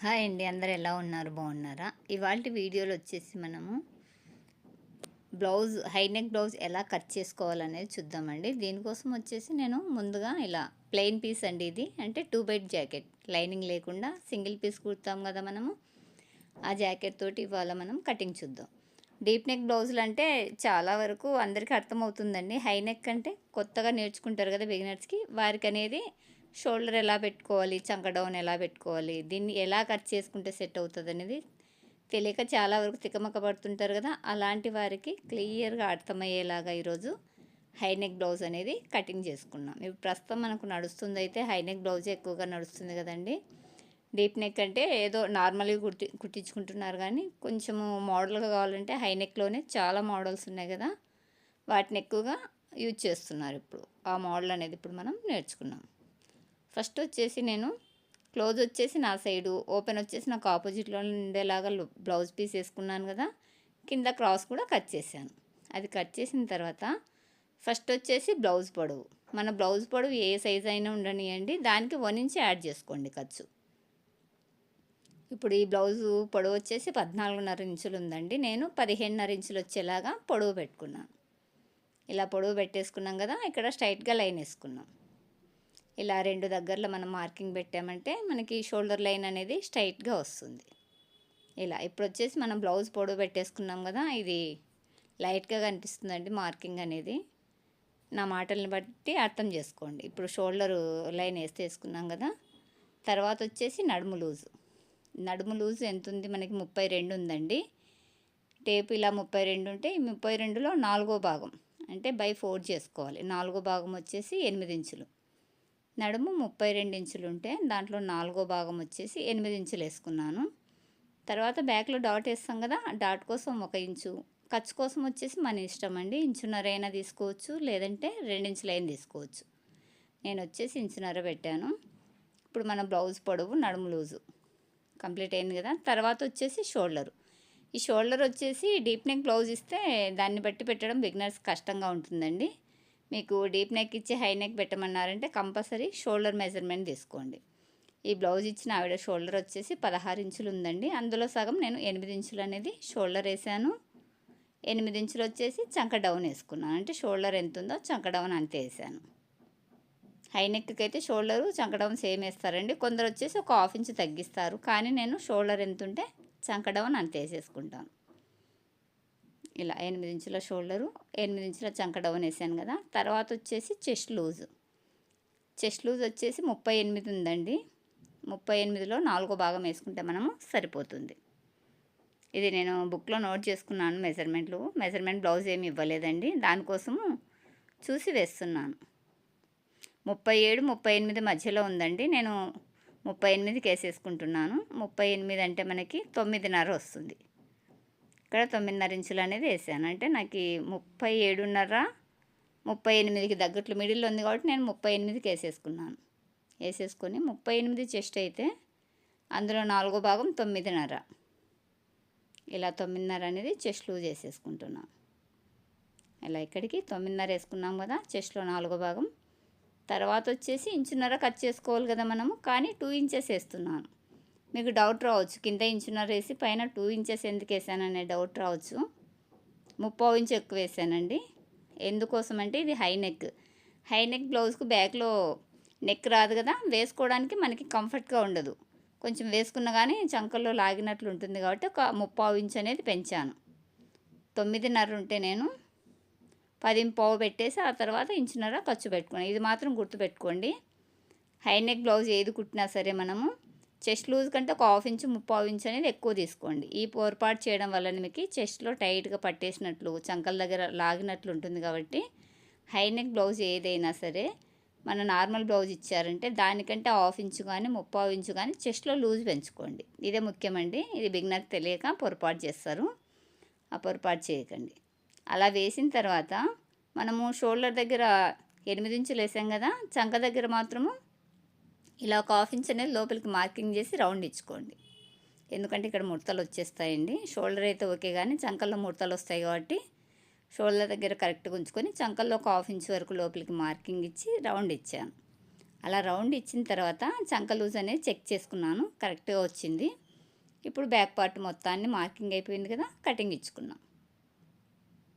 Hi అండి అందరు ఎలా ఉన్నారు? బాగున్నారా? ఇవాళ వీడియోలో వచ్చేసి మనము బ్లౌజ్ హై నెక్ బ్లౌజ్ ఎలా కట్ చేసుకోవాలనేది చూద్దామండి. దీనికోసం వచ్చేసి నేను ముందుగా ఇలా ప్లెయిన్ పీస్ అండి ఇది. అంటే టూ బైట్ జాకెట్. లైనింగ్ లేకుండా సింగిల్ పీస్ కుడతాం కదా మనము. ఆ జాకెట్ తోటి ఇవాళ మనం కటింగ్ చూద్దాం. డీప్ నెక్ బ్లౌజులు అంటే చాలా వరకు అందరికీ అర్థమవుతుందండి. హై నెక్ అంటే కొత్తగా నేర్చుకుంటారు కదా బిగినర్స్కి. వారికి అనేది షోల్డర్ ఎలా పెట్టుకోవాలి చంక డౌన్ ఎలా పెట్టుకోవాలి దీన్ని ఎలా కట్ చేసుకుంటే సెట్ అవుతుంది అనేది తెలియక చాలా వరకు తికమక పడుతుంటారు కదా అలాంటి వారికి క్లియర్గా అర్థమయ్యేలాగా ఈరోజు హైనెక్ బ్లౌజ్ అనేది కటింగ్ చేసుకున్నాం. ఇప్పుడు ప్రస్తుతం మనకు నడుస్తుంది అయితే హైనెక్ బ్లౌజే ఎక్కువగా నడుస్తుంది కదండి. డీప్ నెక్ అంటే ఏదో నార్మల్గా కుట్టి కుట్టించుకుంటున్నారు కానీ కొంచెము మోడల్గా కావాలంటే హై నెక్లోనే చాలా మోడల్స్ ఉన్నాయి కదా వాటిని ఎక్కువగా యూజ్ చేస్తున్నారు ఇప్పుడు. ఆ మోడల్ అనేది ఇప్పుడు మనం నేర్చుకున్నాం. ఫస్ట్ వచ్చేసి నేను క్లోజ్ వచ్చేసి నా సైడు ఓపెన్ వచ్చేసి నాకు ఆపోజిట్లో ఉండేలాగా బ్లౌజ్ పీస్ వేసుకున్నాను కదా కింద క్రాస్ కూడా కట్ చేశాను. అది కట్ చేసిన తర్వాత ఫస్ట్ వచ్చేసి బ్లౌజ్ పొడవు. మన బ్లౌజ్ పొడవు ఏ సైజ్ అయినా ఉండనియండి దానికి వన్ ఇంచ్ యాడ్ చేసుకోండి ఖర్చు. ఇప్పుడు ఈ బ్లౌజు పొడవు వచ్చేసి పద్నాలుగున్నర ఇంచులు ఉందండి. నేను పదిహేనున్నర ఇంచులు వచ్చేలాగా పొడవు పెట్టుకున్నాను. ఇలా పొడవు పెట్టేసుకున్నాం కదా ఇక్కడ స్ట్రైట్గా లైన్ వేసుకున్నాం. ఇలా రెండు దగ్గరలో మనం మార్కింగ్ పెట్టామంటే మనకి షోల్డర్ లైన్ అనేది స్ట్రైట్గా వస్తుంది. ఇలా ఇప్పుడు వచ్చేసి మనం బ్లౌజ్ పొడవు పెట్టేసుకున్నాం కదా ఇది లైట్గా కనిపిస్తుందండి మార్కింగ్ అనేది. నా మాటలను బట్టి అర్థం చేసుకోండి. ఇప్పుడు షోల్డర్ లైన్ వేస్తే వేసుకున్నాం కదా తర్వాత వచ్చేసి నడుము లూజు. నడుము లూజు ఎంత ఉంది? మనకి ముప్పై రెండు ఉందండి. టేపు ఇలా ముప్పై రెండు ఉంటే ఈ ముప్పై రెండులో నాలుగో భాగం. అంటే బై ఫోర్ చేసుకోవాలి. నాలుగో భాగం వచ్చేసి ఎనిమిది ఇంచులు. నడుము ముప్పై రెండు ఇంచులు ఉంటే దాంట్లో నాలుగో భాగం వచ్చేసి ఎనిమిది ఇంచులు వేసుకున్నాను తర్వాత బ్యాక్లో డాట్ వేస్తాం కదా డాట్ కోసం ఒక ఇంచు. ఖర్చు కోసం వచ్చేసి మన ఇష్టం అండి. ఇంచున్నర అయినా తీసుకోవచ్చు లేదంటే రెండించులైనా తీసుకోవచ్చు. నేను వచ్చేసి ఇంచున్నర పెట్టాను. ఇప్పుడు మన బ్లౌజ్ పొడవు నడుము లూజు. కంప్లీట్ అయింది కదా. తర్వాత వచ్చేసి షోల్డరు. ఈ షోల్డర్ వచ్చేసి డీప్ నెక్ బ్లౌజ్ ఇస్తే దాన్ని బట్టి పెట్టడం బిగినర్స్ కష్టంగా ఉంటుందండి. మీకు డీప్ నెక్ ఇచ్చి హై నెక్ పెట్టమన్నారంటే కంపల్సరీ షోల్డర్ మెజర్మెంట్ తీసుకోండి. ఈ బ్లౌజ్ ఇచ్చిన ఆవిడ షోల్డర్ వచ్చేసి పదహారు ఇంచులు ఉందండి. అందులో సగం నేను ఎనిమిది ఇంచులు అనేది షోల్డర్ వేసాను. ఎనిమిది ఇంచులు వచ్చేసి చంక డౌన్ వేసుకున్నాను. అంటే షోల్డర్ ఎంత ఉందో చంక డౌన్ అంతే వేసాను. హై నెక్కి అయితే షోల్డరు చంక డౌన్ సేమ్ వేస్తారండి. కొందరు వచ్చేసి ఒక హాఫ్ ఇంచు తగ్గిస్తారు. కానీ నేను షోల్డర్ ఎంత ఉంటే చంక డౌన్ అంతే వేసేసుకుంటాను. ఇలా ఎనిమిది ఇంచుల షోల్డరు ఎనిమిది ఇంచుల చంక డౌన్ వేసాను కదా. తర్వాత వచ్చేసి చెస్ట్ లూజ్. చెస్ట్ లూజ్ వచ్చేసి ముప్పై ఎనిమిది ఉందండి. ముప్పై ఎనిమిదిలో నాలుగో భాగం వేసుకుంటే మనము సరిపోతుంది. ఇది నేను బుక్లో నోట్ చేసుకున్నాను మెజర్మెంట్లు. మెజర్మెంట్ బ్లౌజ్ ఏమి ఇవ్వలేదండి. దానికోసము చూసి వేస్తున్నాను. ముప్పై ఏడు ముప్పై ఎనిమిది మధ్యలో ఉందండి. నేను ముప్పై ఎనిమిదికి వేసేసుకుంటున్నాను. ముప్పై ఎనిమిది అంటే మనకి తొమ్మిదిన్నర వస్తుంది. ఇక్కడ తొమ్మిదిన్నర ఇంచులు అనేది వేసాను. అంటే నాకు ముప్పై ఏడున్నర ముప్పై ఎనిమిదికి తగ్గట్లు మిడిల్లో ఉంది కాబట్టి నేను ముప్పై ఎనిమిదికి వేసేసుకున్నాను. వేసేసుకొని ముప్పై ఎనిమిది చెస్ట్ అయితే అందులో నాలుగో భాగం తొమ్మిదిన్నర. ఇలా తొమ్మిదిన్నర అనేది చెస్ట్ లూజ్ వేసేసుకుంటున్నాను ఇలా ఇక్కడికి తొమ్మిదిన్నర వేసుకున్నాం కదా చెస్ట్లో నాలుగో భాగం. తర్వాత వచ్చేసి ఇంచున్నర కట్ చేసుకోవాలి కదా మనము కానీ టూ ఇంచెస్ వేస్తున్నాను. మీకు డౌట్ రావచ్చు. కింద ఇంచున్నర వేసి పైన టూ ఇంచెస్ ఎందుకు వేసాననే డౌట్ రావచ్చు. ముప్పో ఇంచు ఎక్కువ వేసానండి. ఎందుకోసం అంటే ఇది హై నెక్ హై నెక్ బ్లౌజ్కు బ్యాక్లో నెక్ రాదు కదా వేసుకోవడానికి మనకి కంఫర్ట్గా ఉండదు. కొంచెం వేసుకున్న కానీ చంకల్లో లాగినట్లు ఉంటుంది కాబట్టి ఒక ముప్పావు ఇంచు అనేది పెంచాను. తొమ్మిదిన్నర ఉంటే నేను పది పావు పెట్టేసి ఆ తర్వాత ఇంచున్నర ఖర్చు పెట్టుకున్నాను ఇది మాత్రం గుర్తుపెట్టుకోండి. హై నెక్ బ్లౌజ్ ఏది కుట్టినా సరే మనము చెస్ట్ లూజ్ కంటే ఒక హాఫ్ ఇంచు ముప్పావు ఇంచు అనేది ఎక్కువ తీసుకోండి. ఈ పొరపాటు చేయడం వల్ల మీకు చెస్ట్లో టైట్గా పట్టేసినట్లు చంకల దగ్గర లాగినట్లు ఉంటుంది కాబట్టి హై నెక్ బ్లౌజ్ ఏదైనా సరే మన నార్మల్ బ్లౌజ్ ఇచ్చారంటే దానికంటే హాఫ్ ఇంచు కానీ ముప్పావు ఇంచు కానీ చెస్ట్లో లూజ్ పెంచుకోండి. ఇదే ముఖ్యమండి. ఇది బిగినర్ తెలియక పొరపాటు చేస్తారు. ఆ పొరపాటు చేయకండి. అలా వేసిన తర్వాత మనము షోల్డర్ దగ్గర ఎనిమిది ఇంచులు వేసాం కదా చంక దగ్గర మాత్రము ఇలా ఒక హాఫ్ ఇంచ్ అనేది లోపలికి మార్కింగ్ చేసి రౌండ్ ఇచ్చుకోండి. ఎందుకంటే ఇక్కడ ముడతలు వచ్చేస్తాయండి. షోల్డర్ అయితే ఓకే కానీ చంకల్లో ముడతలు వస్తాయి కాబట్టి షోల్డర్ దగ్గర కరెక్ట్గా ఉంచుకొని చంకల్లో ఒక హాఫ్ ఇంచ్ వరకు లోపలికి మార్కింగ్ ఇచ్చి రౌండ్ ఇచ్చాను. అలా రౌండ్ ఇచ్చిన తర్వాత చంక లూజ్ అనేది చెక్ చేసుకున్నాను. కరెక్ట్గా వచ్చింది. ఇప్పుడు బ్యాక్ పార్ట్ మొత్తాన్ని మార్కింగ్ అయిపోయింది కదా కటింగ్ ఇచ్చుకున్నాం.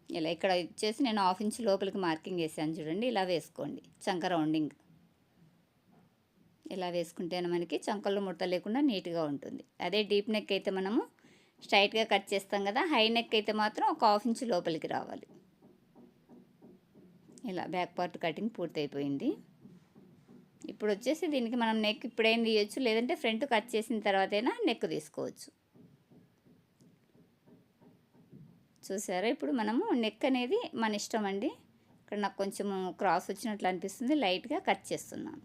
ఇలా ఇక్కడ ఇచ్చేసి నేను హాఫ్ ఇంచ్ లోపలికి మార్కింగ్ వేసాను చూడండి. ఇలా వేసుకోండి. చంక రౌండింగ్. ఇలా వేసుకుంటేనే మనకి చంకల్లో ముడత లేకుండా నీట్గా ఉంటుంది. అదే డీప్ నెక్ అయితే మనము స్ట్రైట్గా కట్ చేస్తాం కదా హై నెక్ అయితే మాత్రం ఒక హాఫ్ ఇంచ్ లోపలికి రావాలి. ఇలా బ్యాక్ పార్ట్ కటింగ్ పూర్తయిపోయింది. ఇప్పుడు వచ్చేసి దీనికి మనం నెక్ ఇప్పుడేం తీయొచ్చు లేదంటే ఫ్రంట్ కట్ చేసిన తర్వాతైనా నెక్ తీసుకోవచ్చు. చూసారా? ఇప్పుడు మనము నెక్ అనేది మన ఇష్టం అండి. ఇక్కడ నాకు కొంచెము క్రాస్ వచ్చినట్లు అనిపిస్తుంది లైట్గా కట్ చేస్తున్నాను.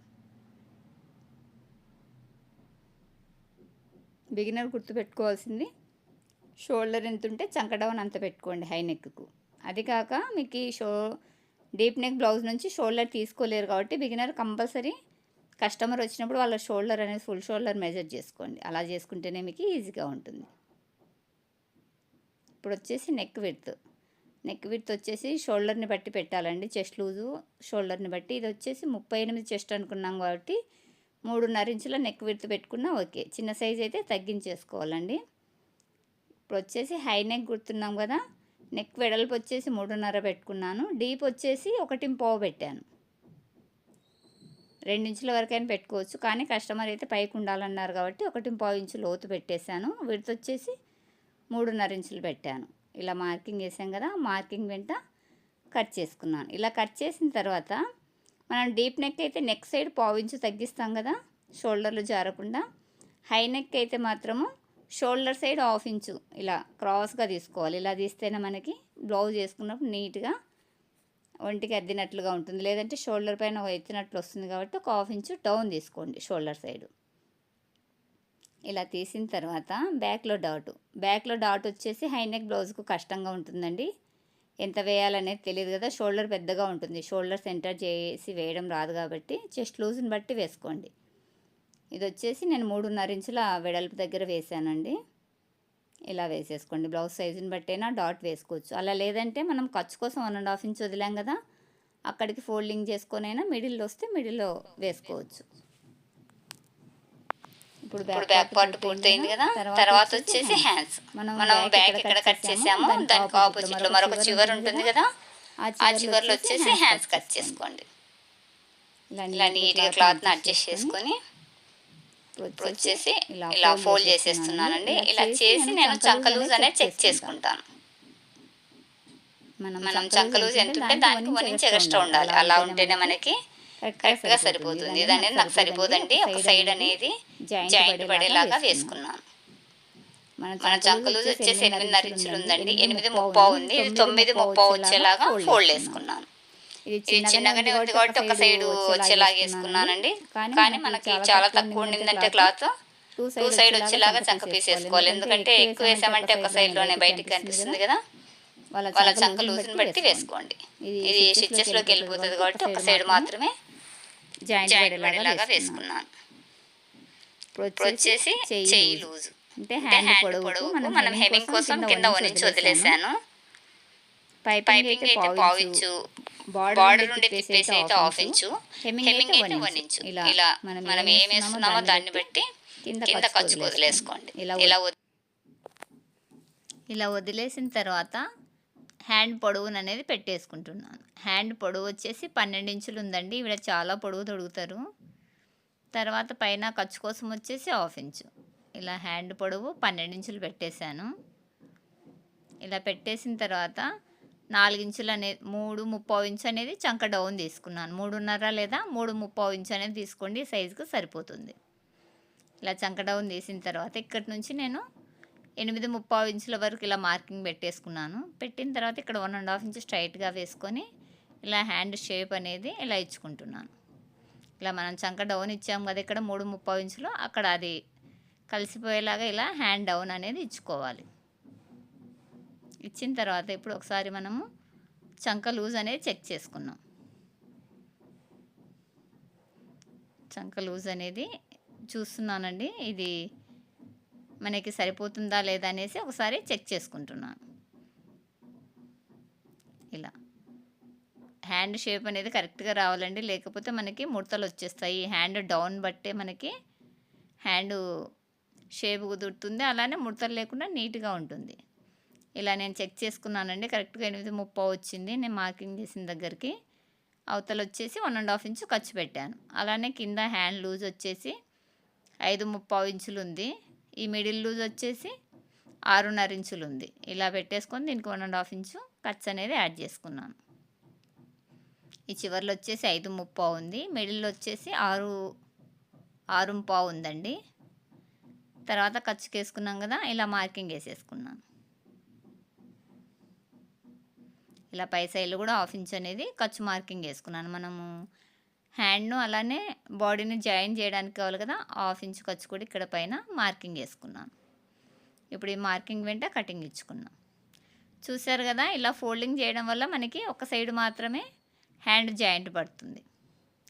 బిగినర్ గుర్తుపెట్టుకోవాల్సింది. షోల్డర్ ఎంత ఉంటే చంక డౌన్ అంత పెట్టుకోండి హై నెక్కు. అది కాక మీకు ఈ షో డీప్ నెక్ బ్లౌజ్ నుంచి షోల్డర్ తీసుకోలేరు కాబట్టి బిగినర్ కంపల్సరీ కస్టమర్ వచ్చినప్పుడు వాళ్ళ షోల్డర్ అనేది ఫుల్ షోల్డర్ మెజర్ చేసుకోండి. అలా చేసుకుంటేనే మీకు ఈజీగా ఉంటుంది. ఇప్పుడు వచ్చేసి నెక్ విడ్త్. నెక్ విడ్త్ వచ్చేసి షోల్డర్ని బట్టి పెట్టాలండి. చెస్ట్ లూజు షోల్డర్ని బట్టి. ఇది వచ్చేసి ముప్పై ఎనిమిది చెస్ట్ అనుకున్నాం కాబట్టి మూడున్నర ఇంచుల నెక్ విడ్త్ పెట్టుకున్నా ఓకే. చిన్న సైజ్ అయితే తగ్గించేసుకోవాలండి. ఇప్పుడు వచ్చేసి హై నెక్ గుర్తున్నాం కదా. నెక్ వెడల్పు వచ్చేసి మూడున్నర పెట్టుకున్నాను. డీప్ వచ్చేసి ఒకటి పావు పెట్టాను. రెండించుల వరకైనా పెట్టుకోవచ్చు. కానీ కస్టమర్ అయితే పైకి ఉండాలన్నారు కాబట్టి ఒకటి పావు ఇంచు లోతు పెట్టేశాను. విడత వచ్చేసి మూడున్నర ఇంచులు పెట్టాను. ఇలా మార్కింగ్ వేసాం కదా. మార్కింగ్ వెంట కట్ చేసుకున్నాను. ఇలా కట్ చేసిన తర్వాత మనం డీప్ నెక్ అయితే నెక్ సైడ్ పావించు తగ్గిస్తాం కదా షోల్డర్లు జారకుండా. హై నెక్ అయితే మాత్రము షోల్డర్ సైడ్ హాఫ్ ఇంచు ఇలా క్రాస్గా తీసుకోవాలి. ఇలా తీస్తేనే మనకి బ్లౌజ్ వేసుకున్నప్పుడు నీట్గా ఒంటికి అద్దినట్లుగా ఉంటుంది. లేదంటే షోల్డర్ పైన ఎత్తినట్లు వస్తుంది కాబట్టి ఒక హాఫ్ ఇంచు డౌన్ తీసుకోండి షోల్డర్ సైడ్. ఇలా తీసిన తర్వాత బ్యాక్లో డాట్. బ్యాక్లో డాట్ వచ్చేసి హై నెక్ బ్లౌజ్కు కష్టంగా ఉంటుందండి. ఎంత వేయాలనేది తెలియదు కదా. షోల్డర్ పెద్దగా ఉంటుంది. షోల్డర్ సెంటర్ చేసి వేయడం రాదు కాబట్టి చెస్ట్ లూజ్ని బట్టి వేసుకోండి. ఇది వచ్చేసి నేను మూడున్నర ఇంచుల వెడల్పు దగ్గర వేసానండి. ఇలా వేసేసుకోండి. బ్లౌజ్ సైజుని బట్టైనా డాట్ వేసుకోవచ్చు. అలా లేదంటే మనం ఖర్చు కోసం వన్ అండ్ హాఫ్ ఇంచ్ వదిలాం కదా. అక్కడికి ఫోల్డింగ్ చేసుకొనైనా మిడిల్లో వస్తే మిడిల్లో వేసుకోవచ్చు. ఇప్పుడు బ్యాక్ పార్ట్ పూర్తయింది కదా తర్వాత వచ్చేసి హ్యాండ్స్ మనం బ్యాక్ ఇక్కడ కట్ చేసాము దానికి ఆపోజిట్లో మరొక చివరి ఉంటుంది కదా ఆ చివర్లో వచ్చేసి హ్యాండ్స్ కట్ చేసుకోండి. ఇలా నీట్గా క్లాత్ని అడ్జస్ట్ చేసుకొని ఇప్పుడు వచ్చేసి ఇలా ఫోల్డ్ చేసేస్తున్నానండి. ఇలా చేసి నేను చంక లూజ్ అనేది చెక్ చేసుకుంటాను. మనం చంక లూజ్ ఎంత ఉంటే దానికి వన్ ఇంచ్ ఎక్స్ట్రా ఉండాలి. అలా ఉంటేనే మనకి కరెక్ట్గా సరిపోతుంది. ఇది అనేది నాకు సరిపోదండి ఒక సైడ్ అనేది జాయింట్ పడేలాగా వేసుకున్నాను. మన చంక లూజ్ వచ్చేసి ఎనిమిదిన్నర ఇంచులు ఉందండి ఎనిమిది ముప్పావు ఉంది. ఇది తొమ్మిది ముప్పావు వచ్చేలాగా ఫోల్డ్ వేసుకున్నాను. ఇది చిన్నగానే ఉంది కాబట్టి ఒక సైడ్ వచ్చేలాగా వేసుకున్నానండి. కానీ మనకి చాలా తక్కువ ఉండిందంటే క్లాత్ టూ సైడ్ వచ్చేలాగా చంక పీస్ వేసుకోవాలి ఎందుకంటే ఎక్కువ వేసామంటే ఒక సైడ్లోనే బయటికి కనిపిస్తుంది కదా. వాళ్ళ చంక లూజ్ని బట్టి వేసుకోండి. ఇది స్టిచెస్లోకి వెళ్ళిపోతుంది కాబట్టి ఒక సైడ్ మాత్రమే జాయింట్ పడేలాగా వేసుకున్నాను. ఇప్పుడు వచ్చేసి చెయ్యి లూజ్. అంటే హ్యాండ్ పొడవుకు మనం హెమింగ్ కోసం కింద వదిలేసాను. పైపింగ్ పైపింగ్ అయితే పావు ఇంచు. బార్డర్ నుండి తిప్పేసి అయితే హాఫ్ ఇంచు. హెమింగ్ అయితే వన్ ఇంచు. ఇలా మనం ఏం వేస్తున్నామో దాన్ని బట్టి కింద ఖర్చు వదిలేసుకోండి. ఇలా ఇలా వదిలేసిన తర్వాత హ్యాండ్ పొడవును అనేది పెట్టేసుకుంటున్నాను. హ్యాండ్ పొడవు వచ్చేసి పన్నెండు ఇంచులు ఉందండి. ఈవిడ చాలా పొడవు తొడుగుతారు. తర్వాత పైన ఖర్చు కోసం వచ్చేసి హాఫ్ ఇంచు. ఇలా హ్యాండ్ పొడవు పన్నెండు ఇంచులు పెట్టేశాను. ఇలా పెట్టేసిన తర్వాత నాలుగించులు అనేది మూడు ముప్పావు ఇంచు అనేది చంక డౌన్ తీసుకున్నాను. మూడున్నర లేదా మూడు ముప్పావు ఇంచు అనేది తీసుకోండి. సైజుకు సరిపోతుంది. ఇలా చంక డౌన్ తీసిన తర్వాత ఇక్కడి నుంచి నేను ఎనిమిది ముప్పై ఇంచుల వరకు ఇలా మార్కింగ్ పెట్టేసుకున్నాను. పెట్టిన తర్వాత ఇక్కడ వన్ అండ్ హాఫ్ ఇంచ్ స్ట్రైట్గా వేసుకొని ఇలా హ్యాండ్ షేప్ అనేది ఇలా ఇచ్చుకుంటున్నాను. ఇలా మనం చంక డౌన్ ఇచ్చాం కదా ఇక్కడ మూడు ముప్పై ఇంచులు అక్కడ అది కలిసిపోయేలాగా ఇలా హ్యాండ్ డౌన్ అనేది ఇచ్చుకోవాలి. ఇచ్చిన తర్వాత ఇప్పుడు ఒకసారి మనము చంక లూజ్ అనేది చెక్ చేసుకున్నాం. చంక లూజ్ అనేది చూస్తున్నానండి. ఇది మనకి సరిపోతుందా లేదా అనేసి ఒకసారి చెక్ చేసుకుంటున్నాను. ఇలా. హ్యాండ్ షేప్ అనేది కరెక్ట్గా రావాలండి. లేకపోతే మనకి ముడతలు వచ్చేస్తాయి. హ్యాండ్ డౌన్ బట్టే మనకి హ్యాండ్ షేప్ కుదురుతుంది. అలానే ముడతలు లేకుండా నీట్గా ఉంటుంది. ఇలా నేను చెక్ చేసుకున్నానండి. కరెక్ట్గా ఎనిమిది ముప్పై వచ్చింది. నేను మార్కింగ్ చేసిన దగ్గరికి అవతల వచ్చేసి వన్ అండ్ హాఫ్ ఇంచు ఖర్చు పెట్టాను. అలానే కింద హ్యాండ్ లూజ్ వచ్చేసి ఐదు ముప్పావు ఇంచులు ఉంది. ఈ మిడిల్ లూజ్ వచ్చేసి ఆరున్నర ఇంచులు ఉంది ఇలా పెట్టేసుకొని దీనికి వన్ అండ్ హాఫ్ ఇంచు ఖర్చు అనేది యాడ్ చేసుకున్నాను. ఈ చివర్లో వచ్చేసి ఐదు ముప్పావు ఉంది. మిడిల్లో వచ్చేసి ఆరు ఆరు పావు ఉందండి. తర్వాత ఖర్చుకి వేసుకున్నాం కదా ఇలా మార్కింగ్ వేసేసుకున్నాను. ఇలా పై సైడ్లో కూడా హాఫ్ ఇంచ్ అనేది ఖర్చు మార్కింగ్ వేసుకున్నాను. మనము హ్యాండ్ను అలానే బాడీని జాయిన్ చేయడానికి కావాలి కదా హాఫ్ ఇంచ్ ఖర్చు కూడా ఇక్కడ పైన మార్కింగ్ వేసుకున్నాను. ఇప్పుడు ఈ మార్కింగ్ వెంట కటింగ్ ఇచ్చుకున్నాం. చూసారు కదా ఇలా ఫోల్డింగ్ చేయడం వల్ల మనకి ఒక సైడ్ మాత్రమే హ్యాండ్ జాయింట్ పడుతుంది.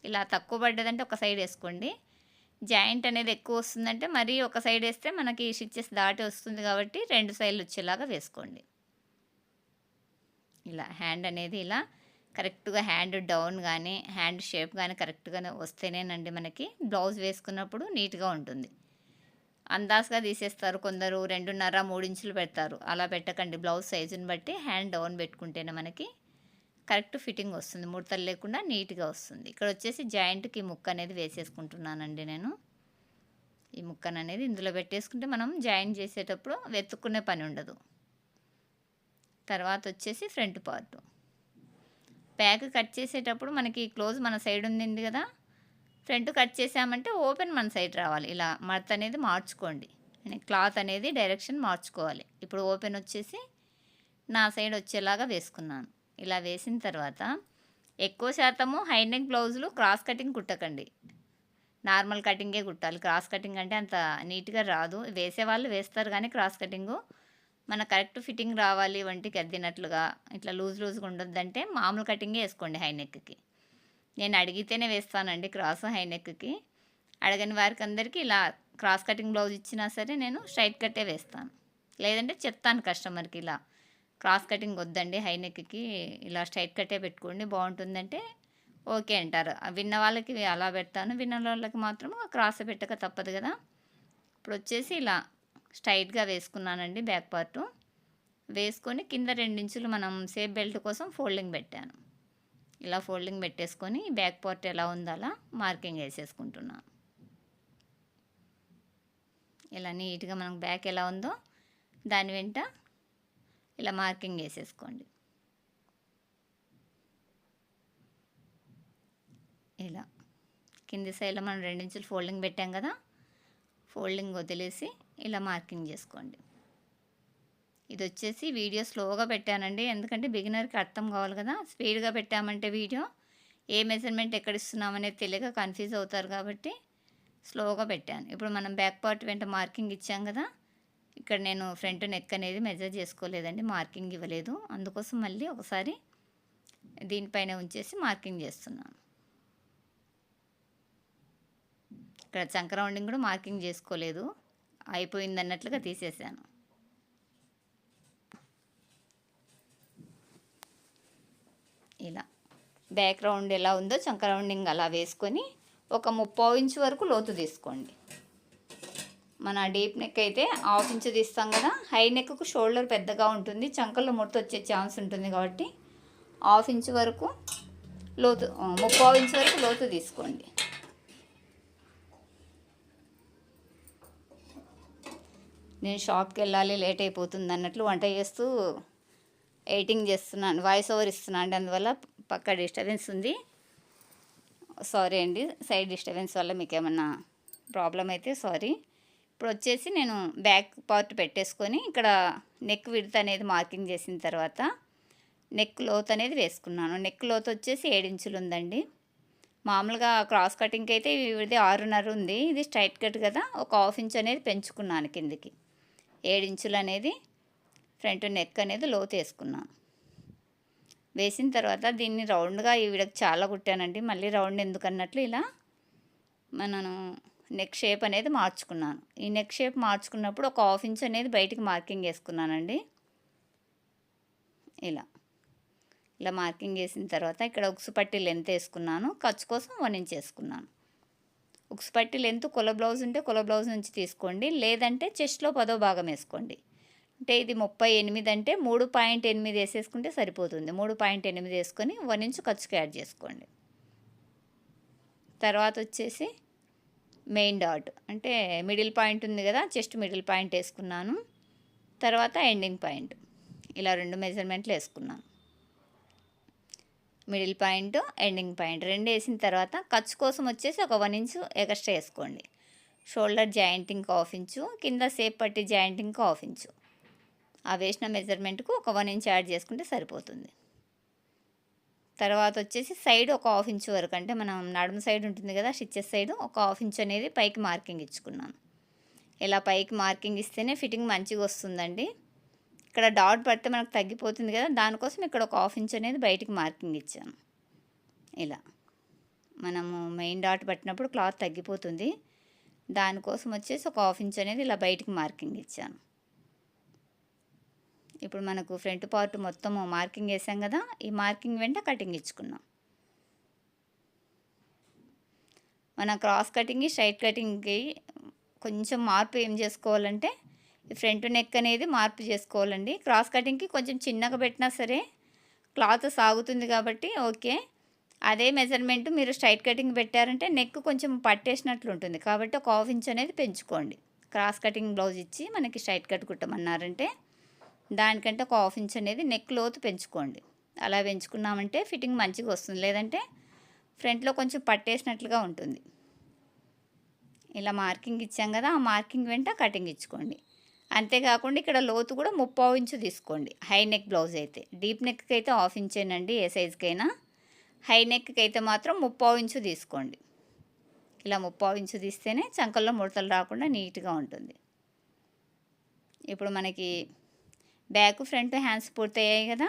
ఇలా తక్కువ పడ్డదంటే ఒక సైడ్ వేసుకోండి. జాయింట్ అనేది ఎక్కువ వస్తుందంటే మరీ ఒక సైడ్ వేస్తే మనకి స్టిచ్చెస్ దాటి వస్తుంది కాబట్టి రెండు సైడ్లు వచ్చేలాగా వేసుకోండి. ఇలా హ్యాండ్ అనేది ఇలా కరెక్ట్గా హ్యాండ్ డౌన్ కానీ హ్యాండ్ షేప్ కానీ కరెక్ట్గానే వస్తేనేనండి మనకి బ్లౌజ్ వేసుకున్నప్పుడు నీట్గా ఉంటుంది. అందాజుగా తీసేస్తారు కొందరు రెండున్నర మూడు ఇంచులు పెడతారు. అలా పెట్టకండి బ్లౌజ్ సైజుని బట్టి హ్యాండ్ డౌన్ పెట్టుకుంటేనే మనకి కరెక్ట్ ఫిట్టింగ్ వస్తుంది. ముడతలు లేకుండా నీట్గా వస్తుంది. ఇక్కడ వచ్చేసి జాయింట్కి ముక్క అనేది వేసేసుకుంటున్నానండి నేను. ఈ ముక్కను అనేది ఇందులో పెట్టేసుకుంటే మనం జాయిన్ చేసేటప్పుడు వెతుక్కునే పని ఉండదు. తర్వాత వచ్చేసి ఫ్రంట్ పార్ట్. బ్యాక్ కట్ చేసేటప్పుడు మనకి క్లోజ్ మన సైడ్ ఉంది కదా. ఫ్రంట్ కట్ చేసామంటే ఓపెన్ మన సైడ్ రావాలి. ఇలా మడత అనేది మార్చుకోండి. క్లాత్ అనేది డైరెక్షన్ మార్చుకోవాలి. ఇప్పుడు ఓపెన్ వచ్చేసి నా సైడ్ వచ్చేలాగా వేసుకున్నాను. ఇలా వేసిన తర్వాత ఎక్కువ శాతము హైనెక్ బ్లౌజులు క్రాస్ కటింగ్ కుట్టకండి. నార్మల్ కటింగే కుట్టాలి. క్రాస్ కటింగ్ అంటే అంత నీట్గా రాదు. వేసే వాళ్ళు వేస్తారు కానీ క్రాస్ కటింగు మన కరెక్ట్ ఫిట్టింగ్ రావాలి వంటికి అద్దినట్లుగా ఇట్లా లూజ్ లూజ్గా ఉండొద్దంటే మామూలు కటింగే వేసుకోండి హై నెక్కి. నేను అడిగితేనే వేస్తానండి క్రాస్ హై నెక్కి. అడగని వారికి అందరికీ ఇలా క్రాస్ కటింగ్ బ్లౌజ్ ఇచ్చినా సరే నేను స్ట్రైట్ కట్టే వేస్తాను. లేదంటే చెప్తాను కస్టమర్కి ఇలా క్రాస్ కటింగ్ వద్దండి హై నెక్కి ఇలా స్ట్రైట్ కట్టే పెట్టుకోండి బాగుంటుందంటే ఓకే అంటారు. విన్న వాళ్ళకి అలా పెడతాను విన్న వాళ్ళకి మాత్రం క్రాస్ పెట్టక తప్పదు కదా. ఇప్పుడు వచ్చేసి ఇలా స్ట్రైట్గా వేసుకున్నానండి బ్యాక్ పార్టు. వేసుకొని కింద రెండించులు మనం సేఫ్ బెల్ట్ కోసం ఫోల్డింగ్ పెట్టాను. ఇలా ఫోల్డింగ్ పెట్టేసుకొని బ్యాక్ పార్ట్ ఎలా ఉందో అలా మార్కింగ్ వేసేసుకుంటున్నాను ఇలా నీట్గా మనకు బ్యాక్ ఎలా ఉందో దాని వెంట ఇలా మార్కింగ్ వేసేసుకోండి. ఇలా కింది సైడ్లో మనం రెండించులు ఫోల్డింగ్ పెట్టాం కదా ఫోల్డింగ్ వదిలేసి ఇలా మార్కింగ్ చేసుకోండి. ఇది వచ్చేసి వీడియో స్లోగా పెట్టానండి. ఎందుకంటే బిగినర్కి అర్థం కావాలి కదా. స్పీడ్గా పెట్టామంటే వీడియో ఏ మెజర్మెంట్ ఎక్కడ ఇస్తున్నామనేది తెలియక కన్ఫ్యూజ్ అవుతారు కాబట్టి స్లోగా పెట్టాను. ఇప్పుడు మనం బ్యాక్ పార్ట్ వెంట మార్కింగ్ ఇచ్చాం కదా. ఇక్కడ నేను ఫ్రంట్ నెక్ అనేది మెజర్ చేసుకోలేదండి. మార్కింగ్ ఇవ్వలేదు. అందుకోసం మళ్ళీ ఒకసారి దీనిపైన ఉంచేసి మార్కింగ్ చేస్తున్నాను. ఇక్కడ చంక రౌండింగ్ కూడా మార్కింగ్ చేసుకోలేదు. అయిపోయింది అన్నట్లుగా తీసేసాను. ఇలా బ్యాక్గ్రౌండ్ ఎలా ఉందో చంక రౌండింగ్ అలా వేసుకొని ఒక ముప్పై ఇంచు వరకు లోతు తీసుకోండి. మన డీప్ నెక్ అయితే హాఫ్ ఇంచు తీస్తాం కదా హై నెక్కు షోల్డర్ పెద్దగా ఉంటుంది చంకల్లో ముడత వచ్చే ఛాన్స్ ఉంటుంది కాబట్టి హాఫ్ ఇంచు వరకు లోతు ముప్పై ఇంచు వరకు లోతు తీసుకోండి. నేను షాప్కి వెళ్ళాలి లేట్ అయిపోతుంది అన్నట్లు వంట చేస్తూ ఎడిటింగ్ చేస్తున్నాను వాయిస్ ఓవర్ ఇస్తున్నాను. అండి అందువల్ల పక్క డిస్టర్బెన్స్ ఉంది. సారీ అండి సైడ్ డిస్టర్బెన్స్ వల్ల మీకు ఏమన్నా ప్రాబ్లం అయితే సారీ. ఇప్పుడు వచ్చేసి నేను బ్యాక్ పార్ట్ పెట్టేసుకొని ఇక్కడ నెక్ విడత అనేది మార్కింగ్ చేసిన తర్వాత నెక్ లోత్ అనేది వేసుకున్నాను. నెక్ లోత్ వచ్చేసి ఏడించులు ఉందండి. మామూలుగా క్రాస్ కటింగ్కి అయితే ఇది ఆరున్నర ఉంది. ఇది స్ట్రైట్ కట్ కదా ఒక హాఫ్ ఇంచ్ అనేది పెంచుకున్నాను కిందికి. ఏడించులు అనేది ఫ్రంట్ నెక్ అనేది లోతు వేసుకున్నాను. వేసిన తర్వాత దీన్ని రౌండ్గా ఈవిడకి చాలా కుట్టానండి. మళ్ళీ రౌండ్ ఎందుకన్నట్లు ఇలా మనను నెక్ షేప్ అనేది మార్చుకున్నాను. ఈ నెక్ షేప్ మార్చుకున్నప్పుడు ఒక హాఫ్ ఇంచ్ అనేది బయటికి మార్కింగ్ వేసుకున్నానండి. ఇలా ఇలా మార్కింగ్ వేసిన తర్వాత ఇక్కడ ఉక్సు పట్టి లెంత్ వేసుకున్నాను. ఖర్చు కోసం వన్ ఇంచ్ వేసుకున్నాను. ఉక్సు పట్టి లెంత్ కొల బ్లౌజ్ ఉంటే కొల బ్లౌజ్ నుంచి తీసుకోండి. లేదంటే చెస్ట్లో పదో భాగం వేసుకోండి. అంటే ఇది ముప్పై ఎనిమిది అంటే మూడు పాయింట్ ఎనిమిది వేసేసుకుంటే సరిపోతుంది. మూడు పాయింట్ ఎనిమిది వేసుకొని వన్ ఇంచు ఖర్చుకి యాడ్ చేసుకోండి. తర్వాత వచ్చేసి మెయిన్ డాట్. అంటే మిడిల్ పాయింట్ ఉంది కదా చెస్ట్ మిడిల్ పాయింట్ వేసుకున్నాను. తర్వాత ఎండింగ్ పాయింట్. ఇలా రెండు మెజర్మెంట్లు వేసుకున్నాను. మిడిల్ పాయింట్ ఎండింగ్ పాయింట్ రెండు వేసిన తర్వాత ఖర్చు కోసం వచ్చేసి ఒక వన్ ఇంచు ఎక్స్ట్రా వేసుకోండి. షోల్డర్ జాయింటింగ్ హాఫ్ ఇంచు కింద సేప్ పట్టి జాయింటింగ్ హాఫ్ ఇంచు. ఆ వేసిన మెజర్మెంట్కు ఒక వన్ ఇంచ్ యాడ్ చేసుకుంటే సరిపోతుంది. తర్వాత వచ్చేసి సైడ్ ఒక హాఫ్ ఇంచ్ వరకు అంటే మనం నడుము సైడ్ ఉంటుంది కదా స్టిచ్చెస్ సైడ్ ఒక హాఫ్ ఇంచ్ అనేది పైకి మార్కింగ్ ఇచ్చుకున్నాను. ఇలా పైకి మార్కింగ్ ఇస్తేనే ఫిట్టింగ్ మంచిగా వస్తుందండి. ఇక్కడ డాట్ పడితే మనకు తగ్గిపోతుంది కదా దానికోసం ఇక్కడ ఒక హాఫ్ ఇంచ్ అనేది బయటికి మార్కింగ్ ఇచ్చాను. ఇలా. మనము మెయిన్ డాట్ పట్టినప్పుడు క్లాత్ తగ్గిపోతుంది. దానికోసం వచ్చేసి ఒక హాఫ్ ఇంచ్ అనేది ఇలా బయటికి మార్కింగ్ ఇచ్చాను. ఇప్పుడు మనకు ఫ్రంట్ పార్ట్ మొత్తము మార్కింగ్ వేసాం కదా ఈ మార్కింగ్ వెంట కటింగ్ ఇచ్చుకున్నాం. మన క్రాస్ కటింగ్కి స్ట్రైట్ కటింగ్కి కొంచెం మార్పు ఏం చేసుకోవాలంటే ఫ్రంట్ నెక్ అనేది మార్పు చేసుకోవాలండి. క్రాస్ కటింగ్కి కొంచెం చిన్నగా పెట్టినా సరే క్లాత్ సాగుతుంది కాబట్టి ఓకే. అదే మెజర్మెంట్ మీరు స్ట్రైట్ కటింగ్ పెట్టారంటే నెక్ కొంచెం పట్టేసినట్లు ఉంటుంది. కాబట్టి ఒక హాఫ్ ఇంచ్ అనేది పెంచుకోండి. క్రాస్ కటింగ్ బ్లౌజ్ ఇచ్చి మనకి స్ట్రైట్ కట్ కుట్టమన్నారంటే దానికంటే ఒక హాఫ్ ఇంచ్ అనేది నెక్ లోతు పెంచుకోండి. అలా పెంచుకున్నామంటే ఫిట్టింగ్ మంచిగా వస్తుంది. లేదంటే ఫ్రంట్లో కొంచెం పట్టేసినట్లుగా ఉంటుంది. ఇలా మార్కింగ్ ఇచ్చాం కదా ఆ మార్కింగ్ వెంట కటింగ్ ఇచ్చుకోండి. అంతేకాకుండా ఇక్కడ లోతు కూడా ముప్పావు ఇంచు తీసుకోండి. హై నెక్ బ్లౌజ్ అయితే. డీప్ నెక్కి అయితే హాఫ్ ఇంచేనండి ఏ సైజుకైనా. హై నెక్కి అయితే మాత్రం ముప్పావు ఇంచు తీసుకోండి. ఇలా ముప్పావు ఇంచు తీస్తేనే చంకల్లో ముడతలు రాకుండా నీట్గా ఉంటుంది. ఇప్పుడు మనకి బ్యాక్ ఫ్రంట్ హ్యాండ్స్ పూర్తయ్యాయి కదా.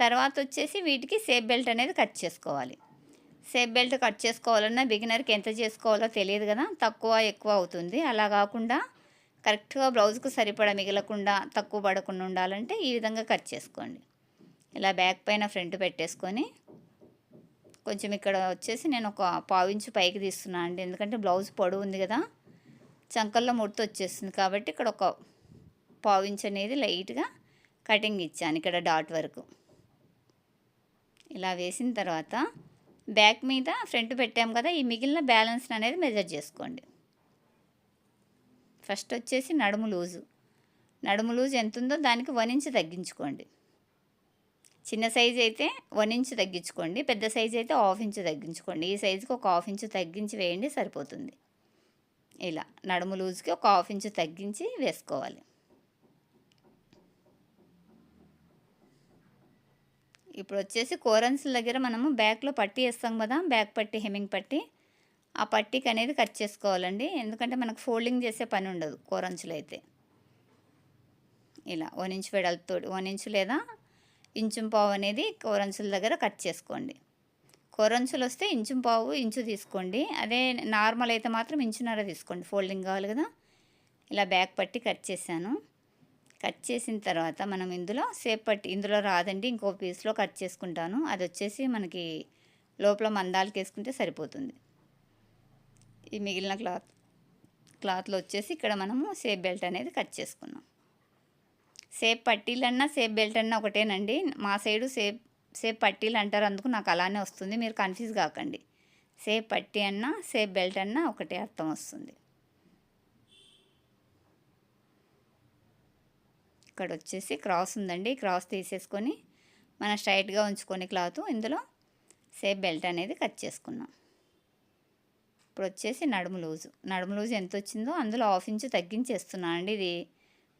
తర్వాత వచ్చేసి వీటికి సేఫ్ బెల్ట్ అనేది కట్ చేసుకోవాలి. సేఫ్ బెల్ట్ కట్ చేసుకోవాలన్నా బిగినర్కి ఎంత చేసుకోవాలో తెలియదు కదా. తక్కువ ఎక్కువ అవుతుంది. అలా కాకుండా కరెక్ట్గా బ్లౌజ్కు సరిపడా మిగలకుండా తక్కువ పడకుండా ఉండాలంటే ఈ విధంగా కట్ చేసుకోండి. ఇలా బ్యాక్ పైన ఫ్రంట్ పెట్టేసుకొని కొంచెం ఇక్కడ వచ్చేసి నేను ఒక పావించు పైకి తీస్తున్నాను అండి. ఎందుకంటే బ్లౌజ్ పొడవు ఉంది కదా చంకల్లో ముడత వచ్చేస్తుంది కాబట్టి ఇక్కడ ఒక పావించు అనేది లైట్గా కటింగ్ ఇచ్చాను ఇక్కడ డాట్ వరకు. ఇలా వేసిన తర్వాత బ్యాక్ మీద ఫ్రంట్ పెట్టాం కదా ఈ మిగిలిన బ్యాలెన్స్ అనేది మెజర్ చేసుకోండి. ఫస్ట్ వచ్చేసి నడుము లూజు. నడుము లూజ్ ఎంత ఉందో దానికి వన్ ఇంచ్ తగ్గించుకోండి. చిన్న సైజ్ అయితే వన్ ఇంచ్ తగ్గించుకోండి పెద్ద సైజ్ అయితే హాఫ్ ఇంచ్ తగ్గించుకోండి. ఈ సైజుకి ఒక హాఫ్ ఇంచ్ తగ్గించి వేయండి సరిపోతుంది. ఇలా నడుము లూజ్కి ఒక హాఫ్ ఇంచ్ తగ్గించి వేసుకోవాలి. ఇప్పుడు వచ్చేసి కోరన్స్ దగ్గర మనము బ్యాక్లో పట్టి వేస్తాం కదా బ్యాక్ పట్టి హెమ్మింగ్ పట్టి ఆ పట్టీకి అనేది కట్ చేసుకోవాలండి. ఎందుకంటే మనకు ఫోల్డింగ్ చేసే పని ఉండదు కూరంచులు అయితే. ఇలా వన్ ఇంచ్ వెడల్పుతో వన్ ఇంచు లేదా ఇంచు పావు అనేది కోరంచుల దగ్గర కట్ చేసుకోండి. కూరంచులు వస్తే ఇంచు పావు ఇంచు తీసుకోండి. అదే నార్మల్ అయితే మాత్రం ఇంచున్నర తీసుకోండి. ఫోల్డింగ్ కావాలి కదా. ఇలా బ్యాక్ పట్టి కట్ చేశాను. కట్ చేసిన తర్వాత మనం ఇందులో సేప్ పట్టి ఇందులో రాదండి ఇంకో పీస్లో కట్ చేసుకుంటాను. అది వచ్చేసి మనకి లోపల మందాలకి వేసుకుంటే సరిపోతుంది. ఈ మిగిలిన క్లాత్ క్లాత్లో వచ్చేసి ఇక్కడ మనము సేప్ బెల్ట్ అనేది కట్ చేసుకున్నాం. సేప్ పట్టీలన్నా సేప్ బెల్ట్ అన్నా ఒకటేనండి. మా సైడు సేప్ సేప్ పట్టీలు అంటారు. అందుకు నాకు అలానే వస్తుంది. మీరు కన్ఫ్యూజ్ కాకండి. సేప్ పట్టీ అన్నా సేప్ బెల్ట్ అన్నా ఒకటే అర్థం వస్తుంది. ఇక్కడ వచ్చేసి క్రాస్ ఉందండి. క్రాస్ తీసేసుకొని మనం స్ట్రైట్గా ఉంచుకొని క్లాత్. ఇందులో సేప్ బెల్ట్ అనేది కట్ చేసుకున్నాం. ఇప్పుడు వచ్చేసి నడుము లూజు. నడుము లూజు ఎంత వచ్చిందో అందులో హాఫ్ ఇంచు తగ్గించేస్తున్నాను అండి ఇది.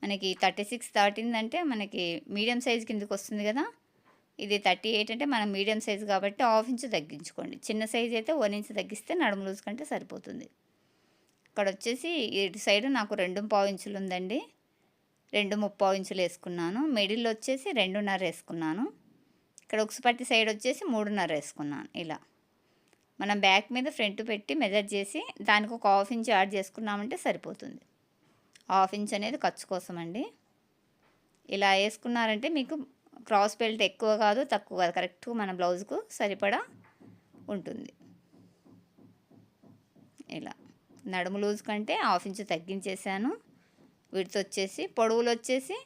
మనకి థర్టీ సిక్స్ దాటిందంటే మనకి మీడియం సైజ్ కిందకి వస్తుంది కదా. ఇది థర్టీ ఎయిట్ అంటే మనం మీడియం సైజు కాబట్టి హాఫ్ ఇంచు తగ్గించుకోండి. చిన్న సైజు అయితే వన్ ఇంచు తగ్గిస్తే నడుము లూజ్ కంటే సరిపోతుంది. ఇక్కడ వచ్చేసి ఇటు సైడ్ నాకు రెండు పావు ఇంచులు ఉందండి రెండు ముప్పావు ఇంచులు వేసుకున్నాను. మిడిల్ వచ్చేసి రెండున్నర వేసుకున్నాను. ఇక్కడ ఉక్సుపట్టి సైడ్ వచ్చేసి మూడున్నర వేసుకున్నాను. ఇలా. మనం బ్యాక్ మీద ఫ్రంట్ పెట్టి మెజర్ చేసి దానికి ఒక హాఫ్ ఇంచ్ యాడ్ చేసుకున్నామంటే సరిపోతుంది. హాఫ్ ఇంచ్ అనేది ఖర్చు కోసం అండి ఇలా వేసుకున్నారంటే మీకు క్రాస్ బెల్ట్ ఎక్కువ కాదు తక్కువ కాదు. కరెక్ట్గా మన బ్లౌజ్కు సరిపడా ఉంటుంది. ఇలా నడుము లూజ్ కంటే హాఫ్ ఇంచ్ తగ్గించేసాను. విడత వచ్చేసి పొడవులు వచ్చేసి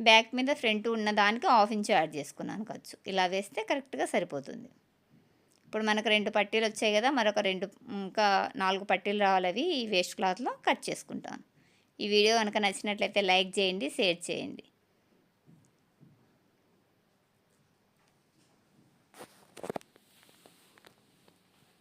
బ్యాక్ మీద ఫ్రంట్ ఉన్న దానికి హాఫ్ ఇంచ్ యాడ్ చేసుకున్నాను ఖర్చు. ఇలా వేస్తే కరెక్ట్గా సరిపోతుంది. ఇప్పుడు మనకు రెండు పట్టీలు వచ్చాయి కదా మరొక రెండు ఇంకా నాలుగు పట్టీలు రావాలి అవి ఈ వేస్ట్ క్లాత్లో కట్ చేసుకుంటాను. ఈ వీడియో కనుక నచ్చినట్లయితే లైక్ చేయండి షేర్ చేయండి.